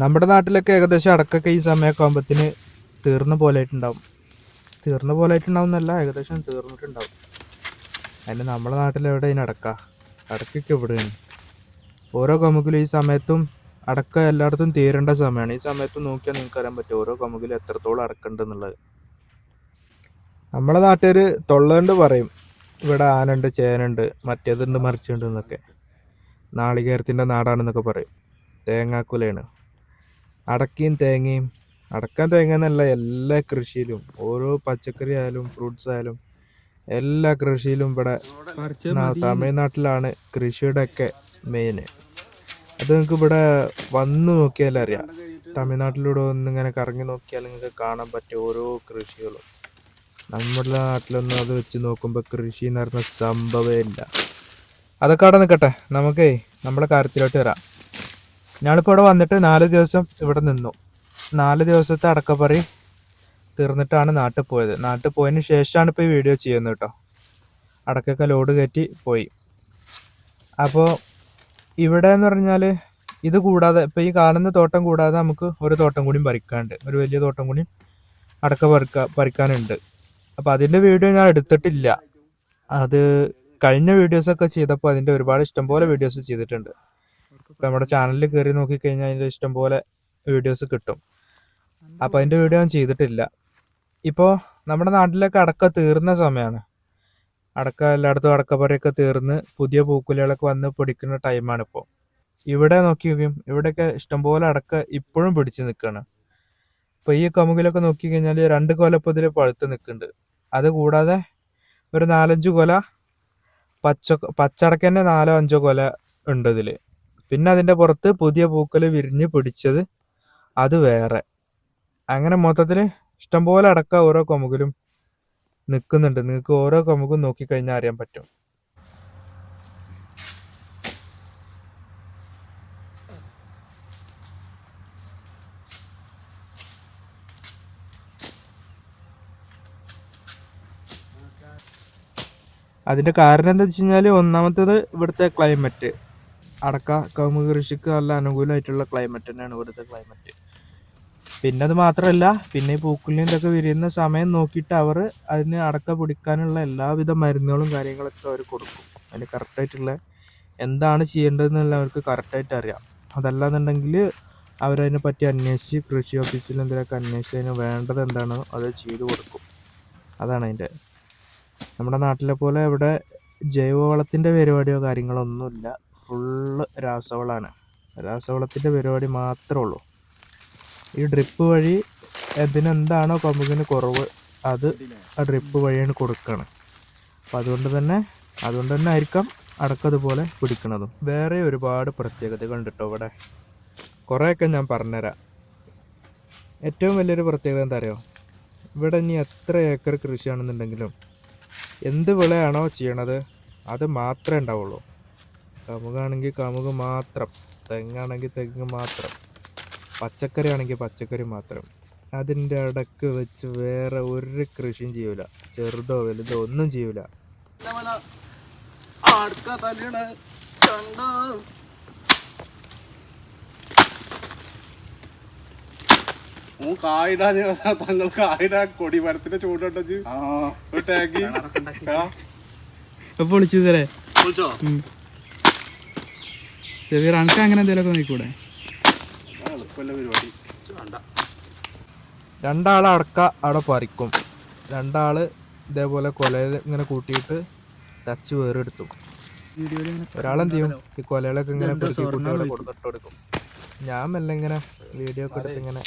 നമ്മുടെ നാട്ടിലൊക്കെ ഏകദേശം അടക്കൊക്കെ ഈ സമയമൊക്കെ ആകുമ്പത്തിന് തീർന്നു പോലായിട്ടുണ്ടാവും. തീർന്നു പോലായിട്ടുണ്ടാവും എന്നല്ല ഏകദേശം തീർന്നിട്ടുണ്ടാവും. അതിന് നമ്മുടെ നാട്ടിലെവിടെ അതിന് അടക്ക? അടക്കൊക്കെ എവിടെയാണ്? ഓരോ കമുകിലും ഈ സമയത്തും അടക്ക എല്ലായിടത്തും തീരേണ്ട സമയമാണ്. ഈ സമയത്ത് നോക്കിയാൽ നിങ്ങൾക്ക് അറിയാൻ പറ്റും ഓരോ കമുകിലും എത്രത്തോളം അടക്കുന്നുണ്ടെന്നുള്ളത് നമ്മളെ നാട്ടുകാർ തൊള്ളണ്ട് പറയും. ഇവിടെ ആനുണ്ട് ചേനുണ്ട് മറ്റേതുണ്ട് മറിച്ചുണ്ട് എന്നൊക്കെ. നാളികേരത്തിന്റെ നാടാണെന്നൊക്കെ പറയും. തേങ്ങാക്കുലയാണ്. അടക്കയും തേങ്ങയും. അടക്കാൻ തേങ്ങ എന്നല്ല എല്ലാ കൃഷിയിലും. ഓരോ പച്ചക്കറി ആയാലും ഫ്രൂട്ട്സ് ആയാലും എല്ലാ കൃഷിയിലും ഇവിടെ തമിഴ്നാട്ടിലാണ് കൃഷിയുടെ ഒക്കെ മെയിന് അത് നിങ്ങൾക്ക് ഇവിടെ വന്ന് നോക്കിയാലും അറിയാം. തമിഴ്നാട്ടിലൂടെ ഒന്നിങ്ങനെ കറങ്ങി നോക്കിയാൽ നിങ്ങൾക്ക് കാണാൻ പറ്റിയ ഓരോ കൃഷികളും. നമ്മുടെ നാട്ടിലൊന്നും അത് വെച്ച് നോക്കുമ്പോൾ കൃഷി എന്ന് പറഞ്ഞ സംഭവമേ ഇല്ല. അതൊക്കെ അവിടെ നിൽക്കട്ടെ നമുക്കേ നമ്മുടെ കാര്യത്തിലോട്ട് വരാം. ഞാനിപ്പോൾ ഇവിടെ വന്നിട്ട് നാല് ദിവസം ഇവിടെ നിന്നു. നാല് ദിവസത്തെ അടക്കപ്പറി തീർന്നിട്ടാണ് നാട്ടിൽ പോയത്. നാട്ടിൽ പോയതിന് ശേഷമാണ് ഇപ്പോൾ ഈ വീഡിയോ ചെയ്യുന്നത് കേട്ടോ. അടക്കൊക്കെ ലോഡ് കയറ്റി പോയി. അപ്പോൾ ഇവിടെ എന്ന് പറഞ്ഞാൽ ഇത് കൂടാതെ ഇപ്പോൾ ഈ കാണുന്ന തോട്ടം കൂടാതെ നമുക്ക് ഒരു തോട്ടം കൂടിയും പറിക്കാനുണ്ട്. ഒരു വലിയ തോട്ടം കൂടിയും അടക്ക പറിക്ക പറിക്കാനുണ്ട്. അപ്പോൾ അതിന്റെ വീഡിയോ ഞാൻ എടുത്തിട്ടില്ല. അത് കഴിഞ്ഞ വീഡിയോസൊക്കെ ചെയ്തപ്പോൾ അതിന്റെ ഒരുപാട് ഇഷ്ടംപോലെ വീഡിയോസ് ചെയ്തിട്ടുണ്ട്. ഇപ്പം നമ്മുടെ ചാനലിൽ കയറി നോക്കിക്കഴിഞ്ഞാൽ അതിന്റെ ഇഷ്ടംപോലെ വീഡിയോസ് കിട്ടും. അപ്പോൾ അതിന്റെ വീഡിയോ ഞാൻ ചെയ്തിട്ടില്ല. ഇപ്പോൾ നമ്മുടെ നാട്ടിലൊക്കെ അടക്ക തീർന്ന സമയമാണ് അടക്ക എല്ലായിടത്തും അടക്കപ്പറയൊക്കെ തീർന്ന് പുതിയ പൂക്കുലകളൊക്കെ വന്ന് പിടിക്കുന്ന ടൈമാണ് ഇപ്പോൾ ഇവിടെ നോക്കി നോക്കിയും ഇവിടെയൊക്കെ ഇഷ്ടംപോലെ അടക്ക ഇപ്പോഴും പിടിച്ചു നിൽക്കുകയാണ് ഇപ്പോൾ ഈ കമുകിലൊക്കെ നോക്കി കഴിഞ്ഞാൽ രണ്ട് കൊല ഇപ്പോൾ ഇതിൽ പഴുത്ത് നിൽക്കുന്നുണ്ട് അത് കൂടാതെ ഒരു നാലഞ്ച് കൊല പച്ച പച്ചടക്കന്നെ നാലോ അഞ്ചോ കൊല ഉണ്ട് ഇതിൽ പിന്നെ അതിന്റെ പുറത്ത് പുതിയ പൂക്കൾ വിരിഞ്ഞ് പിടിച്ചത് അത് വേറെ. അങ്ങനെ മൊത്തത്തിൽ ഇഷ്ടംപോലെ അടക്ക ഓരോ കൊമുകിലും നിൽക്കുന്നുണ്ട്. നിങ്ങൾക്ക് ഓരോ കൊമുകും നോക്കിക്കഴിഞ്ഞാൽ അറിയാൻ പറ്റും. അതിന്റെ കാരണം എന്താ വെച്ച് കഴിഞ്ഞാൽ ഒന്നാമത്തേത് ഇവിടുത്തെ ക്ലൈമറ്റ് അടക്ക കവുങ്ങ് കൃഷിക്ക് നല്ല അനുകൂലമായിട്ടുള്ള ക്ലൈമറ്റ് തന്നെയാണ് ഇവിടുത്തെ ക്ലൈമറ്റ് പിന്നെ അത് മാത്രമല്ല പിന്നെ ഈ പൂക്കുലിനും ഇതൊക്കെ വിരിയുന്ന സമയം നോക്കിയിട്ട് അവർ അതിന് അടക്ക പിടിക്കാനുള്ള എല്ലാവിധ മരുന്നുകളും കാര്യങ്ങളൊക്കെ അവർ കൊടുക്കും. അതിന് കറക്റ്റായിട്ടുള്ള എന്താണ് ചെയ്യേണ്ടതെന്നുള്ള അവർക്ക് കറക്റ്റായിട്ട് അറിയാം. അതല്ലാന്നുണ്ടെങ്കിൽ അവരതിനെ പറ്റി അന്വേഷിച്ച് കൃഷി ഓഫീസിൽ എന്തെങ്കിലുമൊക്കെ അന്വേഷിച്ച് അതിന് വേണ്ടത് എന്താണോ അത് ചെയ്തു കൊടുക്കും. അതാണ് അതിന്റെ. നമ്മുടെ നാട്ടിലെ പോലെ ഇവിടെ ജൈവവളത്തിന്റെ പരിപാടിയോ കാര്യങ്ങളോ ഒന്നുമില്ല. ഫുള്ള് രാസവളമാണ് രാസവളത്തിന്റെ പരിപാടി മാത്രമേ ഉള്ളൂ. ഈ ഡ്രിപ്പ് വഴി ഇതിനെന്താണോ കമ്പുകിന് കുറവ് അത് ആ ഡ്രിപ്പ് വഴിയാണ് കൊടുക്കുകയാണ് അപ്പം അതുകൊണ്ട് തന്നെ അതുകൊണ്ട് തന്നെ ആയിരിക്കാം അടക്കതുപോലെ പിടിക്കുന്നതും വേറെ ഒരുപാട് പ്രത്യേകതകളുണ്ട് കേട്ടോ ഇവിടെ. കുറേയൊക്കെ ഞാൻ പറഞ്ഞുതരാം. ഏറ്റവും വലിയൊരു പ്രത്യേകത എന്താ അറിയോ? ഇവിടെ ഇനി എത്ര ഏക്കർ കൃഷിയാണെന്നുണ്ടെങ്കിലും എന്ത് വിളയാണോ ചെയ്യണത് അത് മാത്രമേ ഉണ്ടാവുള്ളൂ. കമുകാണെങ്കിൽ കമുക് മാത്രം. തെങ്ങാണെങ്കിൽ തെങ്ങ് മാത്രം. പച്ചക്കറി ആണെങ്കിൽ പച്ചക്കറി മാത്രം. അതിന്റെ ഇടയ്ക്ക് വെച്ച് വേറെ ഒരു കൃഷിയും ചെയ്യൂല. ചെറുതോ വലുതോ ഒന്നും ചെയ്യൂല. കായിടാൻ തങ്ങൾ കായിടാ കൊടി മരത്തിന്റെ ചൂടോട്ടു ടാങ്കി വിളിച്ചു തരേ വിളിച്ചോ? ചെറിയ അനക്ക് അങ്ങനെ എന്തെങ്കിലുമൊക്കെ നോക്കൂടെ രണ്ടാൾ അടക്ക അവിടെ പറിക്കും. രണ്ടാൾ ഇതേപോലെ കൊലയിൽ ഇങ്ങനെ കൂട്ടിയിട്ട് ടച്ച് വേറെടുത്തു. ഒരാളെന്ത് ചെയ്യും ഈ കൊലകളൊക്കെ ഇങ്ങനെ പെറുക്കി കൊടുത്തിട്ട് കൊടുക്കും. ഞാൻ മെല്ലെ ഇങ്ങനെ വീഡിയോ ഒക്കെ എടുത്ത് ഇങ്ങനെ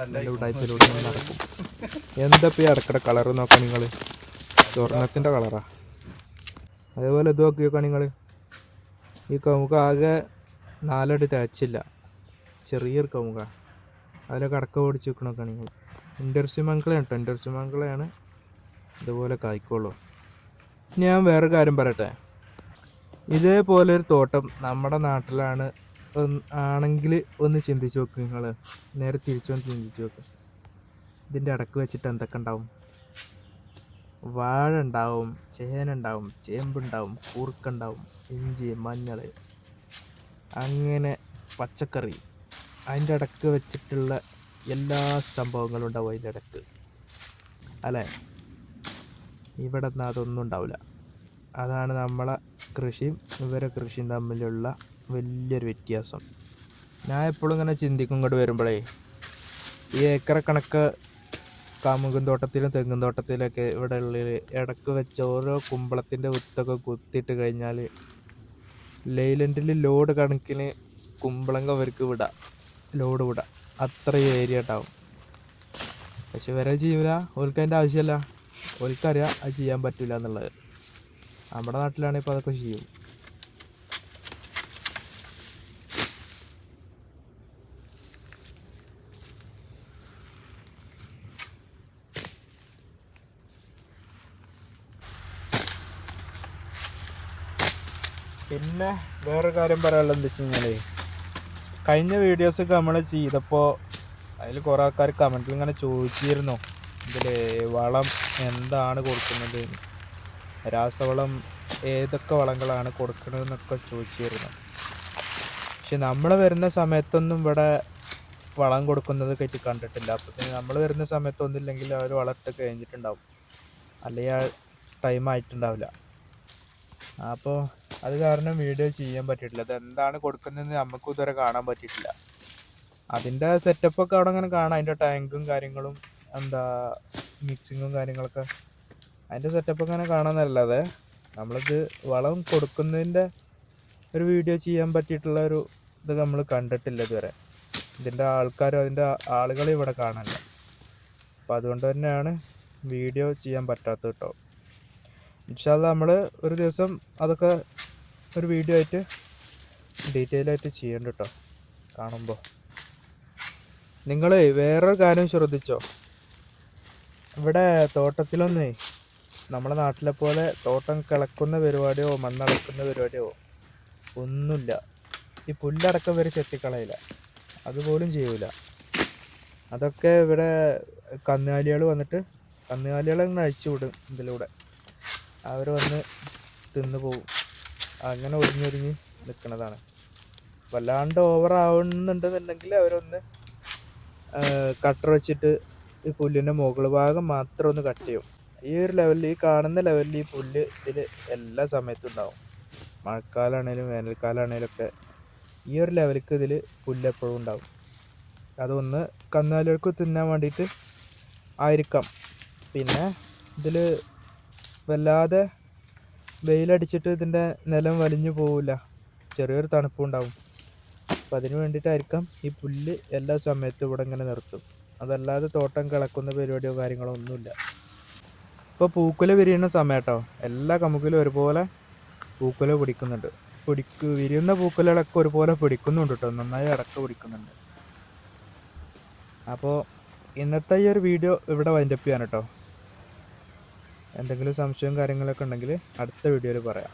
നല്ല ഉടായ്പയിലൂടെ ഇങ്ങനെ നടക്കും. എന്താ ഈ അടക്കട കളർ നോക്കാം നിങ്ങൾ സ്വർണത്തിന്റെ കളറാ അതേപോലെ ഇത് നോക്കി നോക്കാം നിങ്ങൾ ഈ കമുക ആകെ നാലടി തേച്ചില്ല ചെറിയൊരു കമുക അതിലൊക്കെ അടക്ക ഓടിച്ച് വെക്കണൊക്കെ നിങ്ങൾ ഇന്റർസിമംഗളയാണ് കേട്ടോ ഇന്റർസിമംഗളയാണ് ഇതുപോലെ കായ്ക്കുള്ളൂ. ഞാൻ വേറെ കാര്യം പറയട്ടെ. ഇതേപോലെ ഒരു തോട്ടം നമ്മുടെ നാട്ടിലാണ് ആണെങ്കിൽ ഒന്ന് ചിന്തിച്ച് നോക്ക് നിങ്ങൾ നേരെ തിരിച്ചൊന്ന് ചിന്തിച്ച് നോക്ക്. ഇതിന്റെ അടക്ക് വെച്ചിട്ട് എന്തൊക്കെ ഉണ്ടാവും? വാഴ ഉണ്ടാവും ചേന ഉണ്ടാവും ചേമ്പുണ്ടാവും കൂർക്കുണ്ടാവും ഇഞ്ചി മഞ്ഞൾ അങ്ങനെ പച്ചക്കറി. അതിന്റെ ഇടയ്ക്ക് വെച്ചിട്ടുള്ള എല്ലാ സംഭവങ്ങളും ഉണ്ടാവും അതിന്റെ ഇടയ്ക്ക് അല്ലേ? ഇവിടെ നിന്ന് അതൊന്നും ഉണ്ടാവില്ല അതാണ് നമ്മളെ കൃഷിയും ഇവരെ കൃഷിയും തമ്മിലുള്ള വലിയൊരു വ്യത്യാസം. ഞാൻ എപ്പോഴും ഇങ്ങനെ ചിന്തിക്കും ഇങ്ങോട്ട് വരുമ്പോഴേ ഈ ഏക്കറ കണക്ക് കാമുകും തോട്ടത്തിലും തെങ്ങും തോട്ടത്തിലൊക്കെ ഇവിടെ ഉള്ളിൽ ഇടയ്ക്ക് വെച്ച് ഓരോ കുമ്പളത്തിന്റെ വിത്തൊക്കെ കുത്തിയിട്ട് കഴിഞ്ഞാൽ ലൈലൻഡിൽ ലോഡ് കണക്കിന് കുമ്പളങ്ങ അവർക്ക് വിടാം ലോഡ് വിടാം. അത്രയും ഏരിയ ഉണ്ടാവും. പക്ഷെ വരെ ചെയ്യൂല ഓൽക്ക് അതിന്റെ ആവശ്യമല്ല ഓൽക്കറിയാം അത് ചെയ്യാൻ പറ്റില്ല എന്നുള്ളത്. നമ്മുടെ നാട്ടിലാണെങ്കിൽ ഇപ്പോൾ അതൊക്കെ ചെയ്യും. പിന്നെ വേറൊരു കാര്യം പറയാനുള്ളത് എന്താ വെച്ച് കഴിഞ്ഞാൽ കഴിഞ്ഞ വീഡിയോസൊക്കെ നമ്മൾ ചെയ്തപ്പോൾ അതിൽ കുറേ ആൾക്കാർ കമന്റിൽ ഇങ്ങനെ ചോദിച്ചിരുന്നു. ഇതിൽ വളം എന്താണ് കൊടുക്കുന്നത്? രാസവളം ഏതൊക്കെ വളങ്ങളാണ് കൊടുക്കണതെന്നൊക്കെ ചോദിച്ചിരുന്നു. പക്ഷെ നമ്മൾ വരുന്ന സമയത്തൊന്നും ഇവിടെ വളം കൊടുക്കുന്നത് കയറ്റി കണ്ടിട്ടില്ല. അപ്പോൾ നമ്മൾ വരുന്ന സമയത്തൊന്നുമില്ലെങ്കിൽ അവർ വളർട്ട് കഴിഞ്ഞിട്ടുണ്ടാവും. അല്ലെങ്കിൽ ആ ടൈം ആയിട്ടുണ്ടാവില്ല. അപ്പോൾ അത് കാരണം വീഡിയോ ചെയ്യാൻ പറ്റിയിട്ടില്ല. അത് എന്താണ് കൊടുക്കുന്നതെന്ന് നമുക്കും ഇതുവരെ കാണാൻ പറ്റിയിട്ടില്ല. അതിന്റെ സെറ്റപ്പൊക്കെ അവിടെ അങ്ങനെ കാണാം. അതിന്റെ ടാങ്കും കാര്യങ്ങളും എന്താ മിക്സിങ്ങും കാര്യങ്ങളൊക്കെ. അതിന്റെ സെറ്റപ്പ് അങ്ങനെ കാണാമെന്നല്ലാതെ നമ്മളിത് വളം കൊടുക്കുന്നതിന്റെ ഒരു വീഡിയോ ചെയ്യാൻ പറ്റിയിട്ടുള്ള ഒരു ഇത് നമ്മൾ കണ്ടിട്ടില്ല ഇതുവരെ. ഇതിന്റെ ആൾക്കാരും അതിന്റെ ആളുകളും ഇവിടെ കാണാനില്ല. അപ്പോൾ അതുകൊണ്ട് തന്നെയാണ് വീഡിയോ ചെയ്യാൻ പറ്റാത്തത് കേട്ടോ. ഇൻഷാല്ല നമ്മൾ ഒരു ദിവസം അതൊക്കെ ഒരു വീഡിയോ ആയിട്ട് ഡീറ്റെയിൽ ആയിട്ട് ചെയ്യണ്ട കേട്ടോ കാണുമ്പോൾ നിങ്ങൾ വേറൊരു കാര്യം ശ്രദ്ധിച്ചോ? ഇവിടെ തോട്ടത്തിലൊന്നേ നമ്മുടെ നാട്ടിലെ പോലെ തോട്ടം കിളക്കുന്ന പരിപാടിയോ മണ്ണടക്കുന്ന പരിപാടിയോ ഒന്നുമില്ല. ഈ പുല്ലടക്കം വരെ ചെത്തിക്കളയില്ല. അതുപോലും ചെയ്യൂല. അതൊക്കെ ഇവിടെ കന്നുകാലികൾ വന്നിട്ട് കന്നുകാലികളെ അഴിച്ചു വിടും ഇതിലൂടെ. അവർ വന്ന് തിന്നു പോകും അങ്ങനെ ഒരിഞ്ഞൊരിഞ്ഞ് നിൽക്കുന്നതാണ് വല്ലാണ്ട് ഓവർ ആവുന്നുണ്ടെന്നുണ്ടെങ്കിൽ അവരൊന്ന് കട്ടർ വെച്ചിട്ട് ഈ പുല്ലിന്റെ മുകൾ ഭാഗം മാത്രം ഒന്ന് കട്ട് ചെയ്യും. ഈ ഒരു ലെവലിൽ ഈ കാണുന്ന ലെവലിൽ ഈ പുല്ല് ഇതിൽ എല്ലാ സമയത്തും ഉണ്ടാവും. മഴക്കാലമാണേലും വേനൽക്കാലമാണേലും ഒക്കെ ഈ ഒരു ലെവലിക്ക് ഇതിൽ പുല്ല് എപ്പോഴും ഉണ്ടാവും. അതൊന്ന് കന്നുകാലികൾക്ക് തിന്നാൻ വേണ്ടിയിട്ട് ആയിരിക്കാം. പിന്നെ ഇതിൽ വല്ലാതെ വെയിലടിച്ചിട്ട് ഇതിന്റെ നിലം വലിഞ്ഞു പോവില്ല. ചെറിയൊരു തണുപ്പുണ്ടാവും. അപ്പം അതിന് വേണ്ടിയിട്ടായിരിക്കാം ഈ പുല്ല് എല്ലാ സമയത്തും ഇവിടെ ഇങ്ങനെ നിർത്തും. അതല്ലാതെ തോട്ടം കിളക്കുന്ന പരിപാടിയോ കാര്യങ്ങളോ ഒന്നുമില്ല. ഇപ്പോൾ പൂക്കുല വിരിയുന്ന സമയട്ടോ. എല്ലാ കമുക്കിലും ഒരുപോലെ പൂക്കുല പിടിക്കുന്നുണ്ട്. പിടിക്കു വിരിയുന്ന പൂക്കുലകളൊക്കെ ഒരുപോലെ പിടിക്കുന്നുണ്ട് കേട്ടോ. നന്നായി അടക്ക പിടിക്കുന്നുണ്ട്. അപ്പോൾ ഇന്നത്തെ ഈ ഒരു വീഡിയോ ഇവിടെ വൈൻഡപ്പ് ചെയ്യാൻ കേട്ടോ. എന്തെങ്കിലും സംശയവും കാര്യങ്ങളൊക്കെ ഉണ്ടെങ്കിൽ അടുത്ത വീഡിയോയിൽ പറയാം.